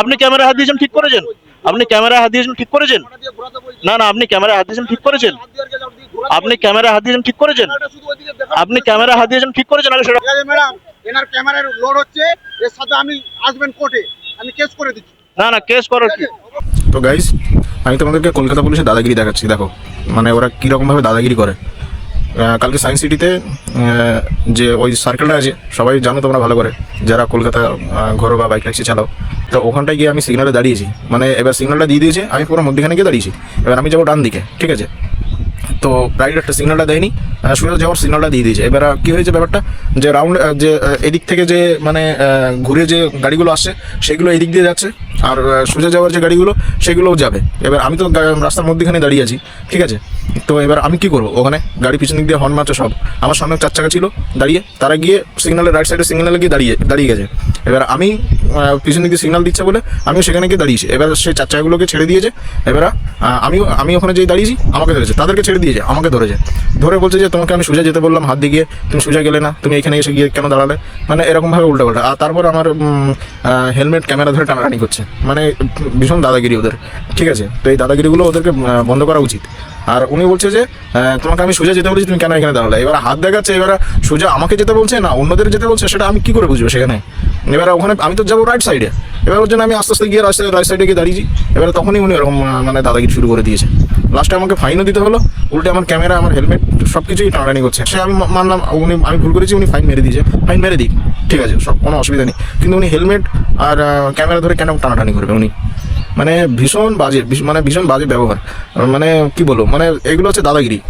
আপনি ক্যামেরা হাত দিয়েছেন ঠিক করেছেন? আপনি ক্যামেরা হাত দিয়েছেন ঠিক করেছেন? না না আপনি ক্যামেরা হাত দিয়েছেন ঠিক করেছেন? আপনি ক্যামেরা হাত দিয়েছেন ঠিক করেছেন? আপনি ক্যামেরা হাত দিয়েছেন ঠিক করেছেন আগে সেটা ম্যাডাম এনার ক্যামেরার লোড হচ্ছে এর সাথে আমি আসবেন কোর্টে আমি কেস করে দিচ্ছি। না না কেস করার কি? তো গাইস আমি তোমাদেরকে কলকাতা পুলিশের দাদাগিরি দেখাচ্ছি দেখো। মানে ওরা কীরকমভাবে দাদাগিরি করে। কালকে সায়েন্স সিটিতে যে ওই সার্কেলটা আছে সবাই জানো তোমরা ভালো করে যারা কলকাতা ঘরো বা বাইক ট্যাক্সি চালাও। তো ওখানটায় গিয়ে আমি সিগনালে দাঁড়িয়েছি। মানে এবার সিগনালটা দিয়ে দিয়েছে, আমি পুরো মধ্যখানে গিয়ে দাঁড়িয়েছি। এবার আমি যাব ডান দিকে ঠিক আছে? তো রাইট একটা সিগনালটা দেয়নি সোজা যাওয়ার সিগনালটা দিয়ে দিয়েছে। এবার কি হয়েছে ব্যাপারটা? যে রাউন্ড যে এদিক থেকে যে মানে ঘুরে যে গাড়িগুলো আসছে, সেগুলো এদিক দিয়ে যাচ্ছে, আর সোজা যাওয়ার যে গাড়িগুলো, সেগুলোও যাবে। এবার আমি তো রাস্তার মধ্যেখানে দাঁড়িয়ে আছি, ঠিক আছে? তো এবার আমি কি করব? ওখানে গাড়ি পিছন দিক দিয়ে হর্ন মারছে সব। আমার সামনে চার চাকা ছিল, দাঁড়িয়ে। তারা গিয়ে সিগনালের রাইট সাইডে সিগনালে গিয়ে দাঁড়িয়ে দাঁড়িয়ে গেছে। এবার আমি পিছন দিক দিয়ে সিগনাল দিচ্ছে বলে আমিও সেখানে গিয়ে দাঁড়িয়েছি। এবার সেই চার চাকাগুলোকে ছেড়ে দিয়েছে। এবার আমিও, আমি ওখানে যেই দাঁড়িয়েছি, আমাকে ধরেছে। তাদেরকে ছেড়ে দিয়েছে, আমাকে ধরেছে। ধরে বলছে যে, তোমাকে আমি সোজা যেতে বললাম, হাত দিয়ে গিয়ে। তুমি সোজা গেলে না, তুমি এখানে এসে গিয়ে কেন দাঁড়ালে? মানে এরকমভাবে উল্টা পাল্টা আর তারপর আমার হেলমেট ক্যামেরা ধরে টানাটানি করছে। মানে ভীষণ দাদাগিরি ওদের। ঠিক আছে? তো এই দাদাগিরিগুলো ওদেরকে বন্ধ করা উচিত। আর উনি বলছে যে তোমাকে আমি সোজা যেতে বলেছি, তুমি কেন এখানে দাঁড়ালে? এবার হাত দেখাচ্ছে, এবার সোজা আমাকে যেতে বলছে, না, অন্যদের যেতে বলছে, সেটা আমি কি করে বুঝব সেখানে? এবার ওখানে আমি তো যাব রাইট সাইডে এবার ওর জন্য আমি আস্তে আস্তে গিয়ে রাস্তায় রাইট সাইডে গিয়ে দাঁড়িয়েছি। এবার তখনই উনি এরকম মানে দাদাগিরি শুরু করে দিয়েছে। লাস্টে আমাকে ফাইনও দিতে হলো। উল্টে আমার ক্যামেরা আমার হেলমেট সব কিছুই টানাটানি করছে। সে আমি মানলাম, উনি, আমি ভুল করেছি, উনি ফাইন মেরে দিয়েছে। ফাইন মেরে দিই ঠিক আছে, সব কোনো অসুবিধা নেই। কিন্তু উনি হেলমেট আর ক্যামেরা ধরে কেন টানাটানি করবে উনি? মানে ভীষণ বাজে মানে ভীষণ বাজে ব্যবহার। মানে কি বলব মানে এগুলো হচ্ছে দাদাগিরি।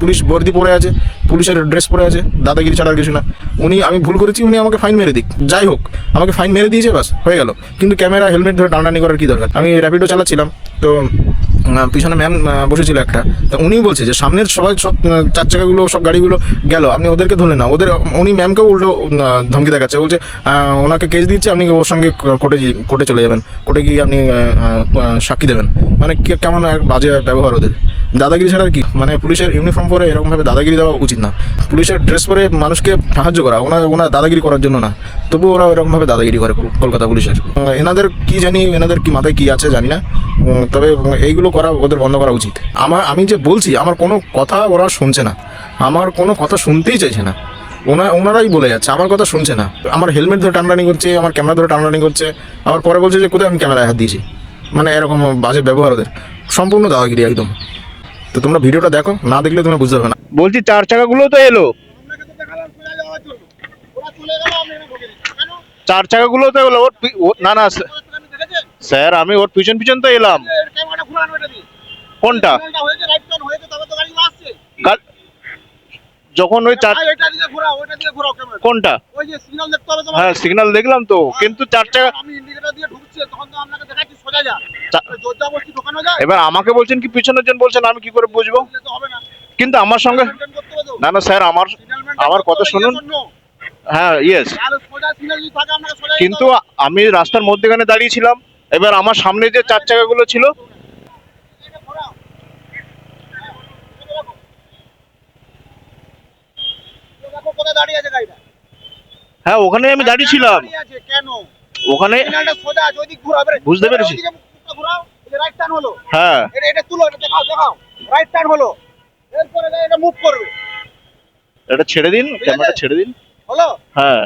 পুলিশ বর্দি পরে আছে, পুলিশের ড্রেস পরে আছে, দাদাগিরি ছাড়া কিছু না। উনি, আমি ভুল করেছি, উনি আমাকে ফাইন মেরে দিক। যাই হোক, আমাকে ফাইন মেরে দিয়েছে বাস হয়ে গেল। কিন্তু ক্যামেরা, হেলমেট ধরে টানাটানি করার কি দরকার? আমি র্যাপিডো চালাচ্ছিলাম, তো পিছনে ম্যাম বসেছিল একটা। তো উনি বলছে যে, সামনের সবাই সব চার চাকাগুলো, সব গাড়িগুলো গেল, আপনি ওদেরকে ধরলেন না। ওদের, উনি ম্যামকেও উল্টো ধমকি দেখাচ্ছে। বলছে ওনাকে কেস দিচ্ছে, আপনি ওর সঙ্গে কোর্টে কোর্টে চলে যাবেন। কোর্টে গিয়ে আপনি সাক্ষী দেবেন। মানে কেমন বাজে ব্যবহার ওদের। দাদাগিরি ছাড়া কি? মানে পুলিশের ইউনিফর্ম পরে এরকমভাবে দাদাগিরি দেওয়া উচিত না। পুলিশের ড্রেস পরে মানুষকে সাহায্য করা ওনার ওনার দাদাগিরি করার জন্য না। তবু ওরা এরকমভাবে দাদাগিরি করে কলকাতা পুলিশের। এনাদের কি জানি, এনাদের কি মাথায় কি আছে জানি না। তবে এইগুলো করা, ওদের বন্ধ করা উচিত। আমার, আমি যে বলছি, আমার কোনো কথা ওরা শুনছে না। আমার কোনো কথা শুনতেই চাইছে না। ওনা, ওনারাই বলে যাচ্ছে, আমার কথা শুনছে না। আমার হেলমেট ধরে টানটানি করছে, আমার ক্যামেরা ধরে টানটানি করছে, আবার পরে বলছে যে, কোথায় আমি ক্যামেরায় হাত দিয়েছি? মানে এরকম বাজে ব্যবহার ওদের। সম্পূর্ণ দাওয়াগিরি একদম। তো তোমরা ভিডিওটা দেখো, না দেখলে তোমরা বুঝতে পারবে না। বলছি, চার চাকাগুলো তো এলো। চার চাকাগুলো তো এলো না না স্যার- আমি ওর পিছন পিছন তো এলাম। কোনটা? যখন ওই চার কোনটা? হ্যাঁ সিগন্যাল দেখলাম তো, কিন্তু চার চাকা এবার আমাকে বলছেন কি পিছনের জন বলছেন, আমি কি করে বুঝব? কিন্তু আমার সঙ্গে না না, স্যার, আমার আমার কথা শুনুন? হ্যাঁ ইয়েস কিন্তু আমি রাস্তার মধ্যেখানে দাঁড়িয়েছিলাম এবার আমার সামনে যে চার চাকাগুলো ছিল হ্যাঁ, ওখানে আমি দাঁড়িয়ে কেন? ওখানে বুঝতে পেরেছি। হ্যাঁ এটা- এটা তুলো, এটা দেখাও, দেখাও। হলো। এরপরে গাড়িটা move করবে। এটা ছেড়ে দিন ক্যামেরাটা ছেড়ে দিন হলো? হ্যাঁ।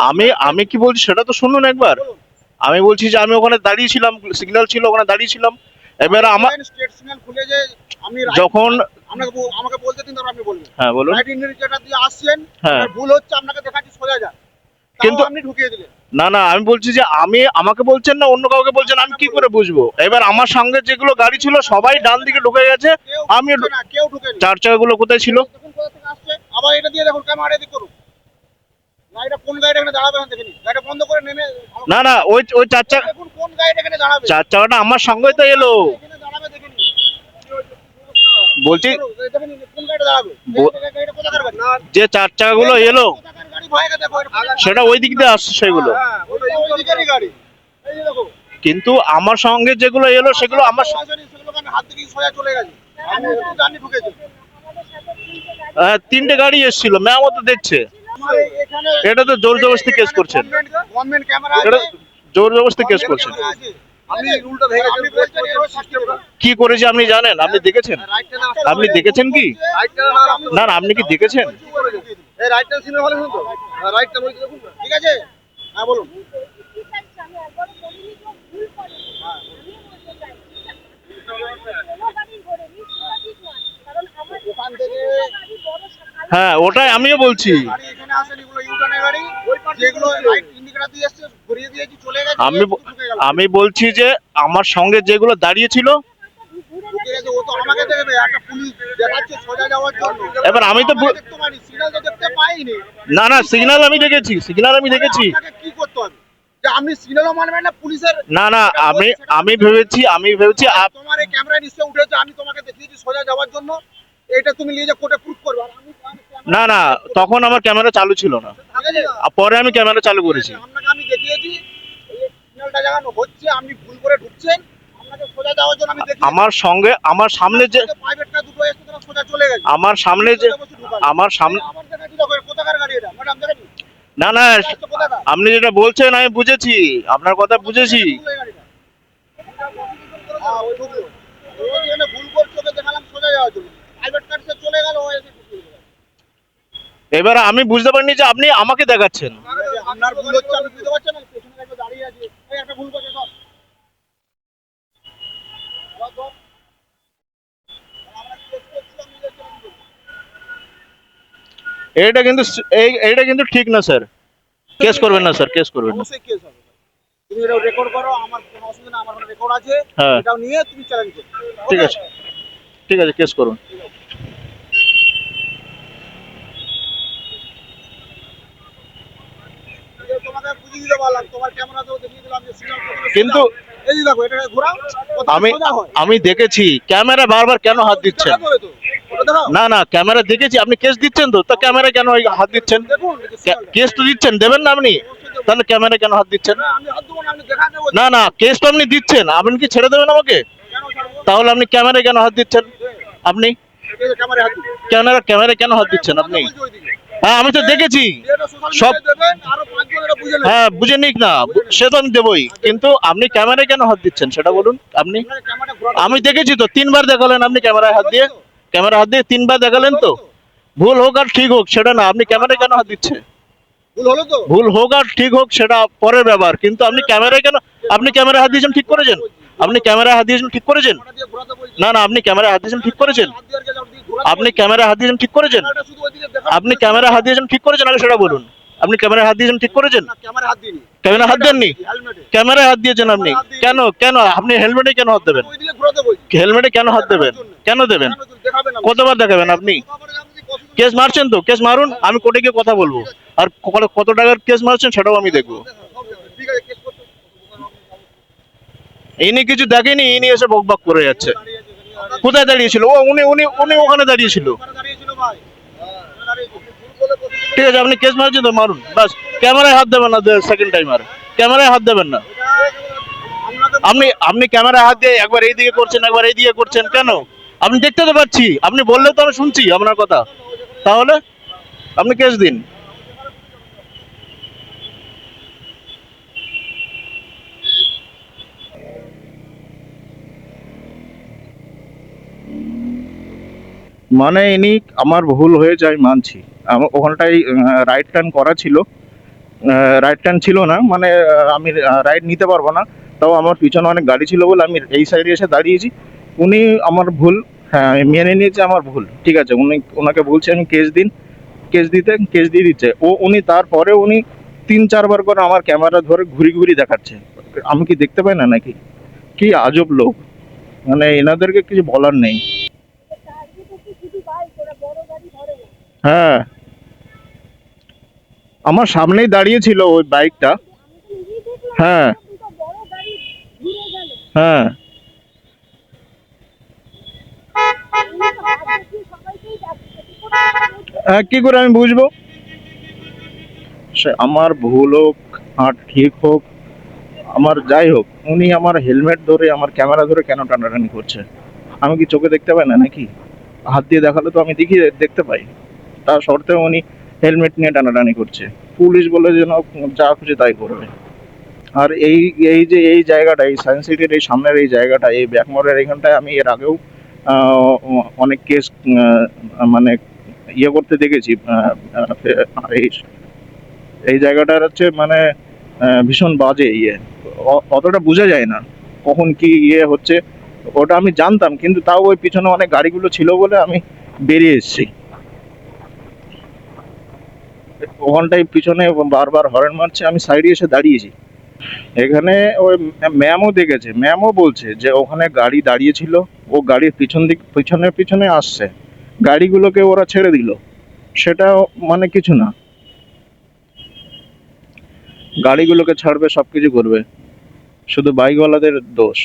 আমি আমি কি বলছি সেটা তো শুনুন একবার। আমি বলছি যে আমি ওখানে দাঁড়িয়েছিলাম সিগন্যাল ছিল ওখানে দাঁড়িয়েছিলাম এবার আমার স্টেট সিগন্যাল খুলে যে আমি যখন আপনাকে আমাকে বলতে দিন তারপর আপনি বলবেন। হ্যাঁ বলুন। রাইট ইন্ডিকেটর দিয়ে আসছেন হ্যাঁ। ভুল হচ্ছে আপনাকে দেখাচ্ছি সোজা কিন্তু আপনি ঢুকিয়ে দিলেন। না না আমি বলছি যে আমি আমাকে বলছেন না অন্য কাউকে বলছেন আমি কি করে বুঝব? এবার আমার সঙ্গে যেগুলো গাড়ি ছিল সবাই ডান দিকে ঢুকে গেছে। আমি চার চাকাগুলো কোথায় ছিল? আবার এটা দিয়ে দেখুন ক্যামেরা করুন। না না ওই ওই চার চাকা চার চাকাটা আমার সঙ্গে তো এলো। বলছি যে চার চাকাগুলো এলো সেটা ওই দিক দিয়ে আসছে সেগুলো। হ্যাঁ, ওইটা ওই দিকেরই গাড়ি। এই যে দেখো। কিন্তু আমার সঙ্গে যেগুলো এলো সেগুলো আমার হ্যাঁ, তিনটে গাড়ি এসেছিল ম্যামও তো দেখছে। এটা তো জোর জবরদস্তি কেস করছেন। এটা জোর জবরদস্তি কেস করছেন। কি করেছে আপনি জানেন? আপনি দেখেছেন? আপনি দেখেছেন কি? না না আপনি কি দেখেছেন? ঠিক আছে? হ্যাঁ বলুন। হ্যাঁ ওটাই আমিও বলছি। আসেন এগুলো ইউটার্নের গাড়ি যেগুলো লাইট দিয়ে এসছে ঘুরিয়ে দিয়েছি চলে গেছে আমি বলছি যে আমার সঙ্গে যেগুলো দাঁড়িয়ে ছিল ঘুরে ঢুকে গেছে ও তো আমাকে দেখবে একটা পুলিশ দেখাচ্ছে সোজা যাওয়ার জন্য। এবার আমি তো না না সিগন্যাল আমি দেখেছি সিগন্যাল আমি দেখেছি। কি করতে হবে? যে আপনি সিগন্যালও মানবেন না পুলিশের না না আমি আমি ভেবেছি আমি ভেবেছি তোমার এই ক্যামেরায় নিশ্চয় উঠেছে আমি তোমাকে দেখিয়েছি সোজা যাওয়ার জন্য। এটা তুমি নিয়ে যা কোর্টে প্রুফ করবে আমি না না তখন আমার ক্যামেরা চালু ছিল না। পরে আমি ক্যামেরা চালু করেছি। আমার সঙ্গে আমার সামনে যে চলে আমার সামনে যে আমার সামনে না না আপনি যেটা বলছেন আমি বুঝেছি। আপনার কথা বুঝেছি। ভুল ওকে দেখালাম সোজা যাওয়ার জন্য। private car সে চলে গেল, ও এসে ঢুকে গেল। এবার আমি বুঝতে পারিনি যে আপনি আমাকে দেখাচ্ছেন। এইটা কিন্তু এই এইটা কিন্তু ঠিক না স্যার। কেস করবেন না স্যার কেস করবেন না। কেস হবে তুমি এটা রেকর্ড করো আমার কোনো অসুবিধা না আমার রেকর্ড আছে। হ্যাঁ। এটাও নিয়ে তুমি চ্যালেঞ্জ ঠিক আছে। ঠিক আছে কেস করুন এই তোমাকে বুঝিয়ে দিতে পারলাম তোমার ক্যামেরাতেও দেখিয়ে দিলাম যে সিগন্যাল প্রথমে সোজা কিন্তু- আমি আমি দেখেছি ক্যামেরা বারবার কেন হাত দিচ্ছেন। না না ক্যামেরা দেখেছি আপনি কেস দিচ্ছেন তো তা ক্যামেরা কেন হাত দিচ্ছেন। কেস তো দিচ্ছেন দেবেন না আপনি? তাহলে ক্যামেরা কেন হাত দিচ্ছেন? না, না, কেস তো আপনি দিচ্ছেন আপনি কি ছেড়ে দেবেন আমাকে? তাহলে আপনি ক্যামেরা কেন হাত দিচ্ছেন? আপনি। ক্যামেরা ক্যামেরা কেন হাত দিচ্ছেন আপনি। হ্যাঁ আমি তো দেখেছি। সব-। হ্যাঁ বুঝে নিক না সে তো আমি দেবই। কিন্তু আপনি ক্যামেরায় কেন হাত দিচ্ছেন? সেটা বলুন আপনি আমি দেখেছি তো তিনবার দেখালেন আপনি ক্যামেরায় হাত দিয়ে। ক্যামেরা হাত দিয়ে তিনবার দেখালেন তো। ভুল হোক আর ঠিক হোক সেটা না আপনি ক্যামেরায় কেন হাত দিচ্ছেন? ভুল ভুল হোক আর ঠিক হোক সেটা পরের ব্যাপার। কিন্তু আপনি ক্যামেরায় কেন আপনি ক্যামেরায় হাত দিয়েছেন ঠিক করেছেন? আপনি ক্যামেরায় হাত দিয়েছেন ঠিক করেছেন ক্যামেরা। না না আপনি ক্যামেরায় হাত দিয়েছেন ঠিক করেছেন আপনি বলছি। ক্যামেরায় হাত দিয়েছেন ঠিক করেছেন আপনি ক্যামেরা হাত দিয়েছেন ঠিক করেছেন আগে সেটা বলুন আপনি ক্যামেরায় হাত দিয়েছেন ঠিক করেছেন। ক্যামেরা হাত দেননি। ক্যামেরায় হাত দিয়েছেন আপনি কেন কেন আপনি হেলমেটে কেন হাত দেবেন। হেলমেটে কেন হাত দেবেন কেন দেবেন? কতবার দেখাবেন আপনি কেস মারছেন তো কেস মারুন আমি কোর্টে গিয়ে কথা বলব আর কত টাকার কেস মারছেন সেটাও আমি দেখব সব দেখাবো। ঠিক আছে, কেস করতে- ইনি কিছু দেখেনি, ইনি এসে বক বক করে যাচ্ছে। কোথায় দাঁড়িয়েছিল? ও, উনি উনি উনি ওখানে দাঁড়িয়েছিল। ঠিক আছে, আপনি কেস মারছেন তো, মারুন। বাস, ক্যামেরায় হাত দেবেন না সেকেন্ড টাইম আর ক্যামেরায় হাত দেবেন না। আপনি আপনি ক্যামেরায় হাত দিয়ে একবার এই দিকে করছেন, একবার এই দিকে করছেন, কেন? আপনি দেখতে তো পাচ্ছি, আপনি বললে তো আমি শুনছি আপনার কথা। তাহলে, আপনি কেস দিন। মানে ইনি আমার ভুল হয়েছে আমি মানছি। আমার ওখানটায় রাইট টার্ন করা ছিল। রাইট টার্ন ছিল না মানে আমি রাইট নিতে পারব না। তাও আমার পিছনে অনেক গাড়ি ছিল বলে আমি এই সাইডে এসে দাঁড়িয়েছি। উনি আমার ভুল হ্যাঁ মেনে নিয়েছি আমার ভুল। ঠিক আছে, উনি, ওনাকে বলছি আমি কেস দিন কেস দিতে কেস দিয়ে দিচ্ছে। ও, উনি তারপরে উনি তিন, চারবার করে আমার ক্যামেরা ধরে ঘুরি ঘুরি দেখাচ্ছে। আমি কি দেখতে পাই না নাকি? কি আজব লোক। মানে এনাদেরকে কিছু বলার নেই টার্গেট হচ্ছে শুধু বাইক ওরা বড় গাড়ি ধরে না হ্যাঁ। আমার সামনেই দাঁড়িয়ে ছিল ওই বাইকটা। হ্যাঁ। হ্যাঁ। হ্যাঁ কি করে আমি বুঝব? সে আমার ভুল হোক আর ঠিক হোক, আমার যাই হোক, উনি আমার হেলমেট ধরে, আমার ক্যামেরা ধরে কেন টানাটানি করছে? আমি কি চোখে দেখতে পাই না নাকি? হাত দিয়ে দেখালে তো আমি দেখি, দেখতে পাই। তা সত্ত্বেও উনি হেলমেট নিয়ে টানাটানি করছে। পুলিশ বলে যেন যা খুশি তাই করবে। আর এই এই যে, এই জায়গাটা, এই সায়েন্স সিটির এই সামনের এই জায়গাটা, এই ব্যাকমোড়ের এখানটায় আমি এর আগেও অনেক কেস মানে ইয়ে করতে দেখেছি এই এই জায়গাটার হচ্ছে মানে ভীষণ বাজে ইয়ে। অতটা বোঝা যায় না কখন কি ইয়ে হচ্ছে। ওটা আমি জানতাম, কিন্তু তাও ওই পিছনে অনেক গাড়িগুলো ছিল বলে আমি বেরিয়ে এসেছি। ওখানটায় পিছনে বারবার হরেন মারছে, আমি সাইডে এসে দাঁড়িয়েছি। এখানে ওই ম্যামও দেখেছে, ম্যামও বলছে যে ওখানে গাড়ি দাঁড়িয়েছিল, ও গাড়ির পিছন দিক পিছনে পিছনে আসছে। গাড়িগুলোকে ওরা ছেড়ে দিল। সেটা মানে কিছু না। গাড়িগুলোকে ছাড়বে সব কিছু করবে। শুধু বাইকওয়ালাদের দোষ।